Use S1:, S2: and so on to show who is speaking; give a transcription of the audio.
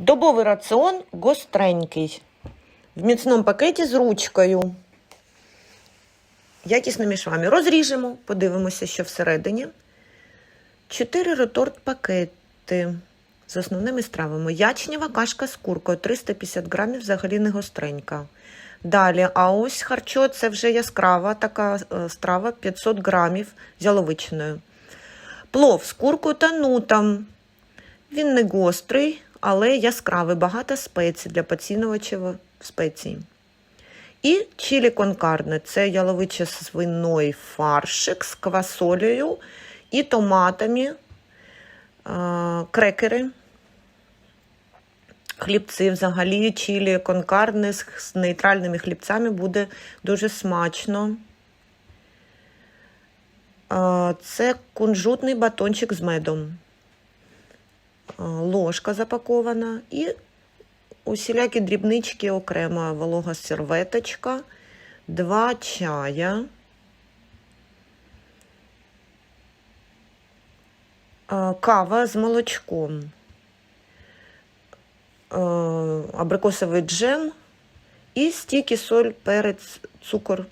S1: Добовий раціон гостренький. В міцному пакеті з ручкою. Якісними швами. Розріжемо, подивимося, що всередині. Чотири реторт пакети з основними стравами. Ячнєва кашка з куркою 350 грамів, взагалі не гостренька. Далі, а ось харчо це вже яскрава така е, страва 500 грамів з яловичиною. Плов з куркою та нутом. Він не гострий, але яскравий, багато спецій для поцінувачів спецій. І чилі конкарне це яловичий свиной фаршик з квасолею і томатами, е, крекери, хлібці взагалі, чилі конкарне з, з нейтральними хлібцями буде дуже смачно. Е, Це кунжутний батончик з медом. Е, Ложка запакована і усілякі дрібнички окремо волога серветочка, два чая, е, кава з молочком, е, абрикосовий джем і стільки соль, перець, цукор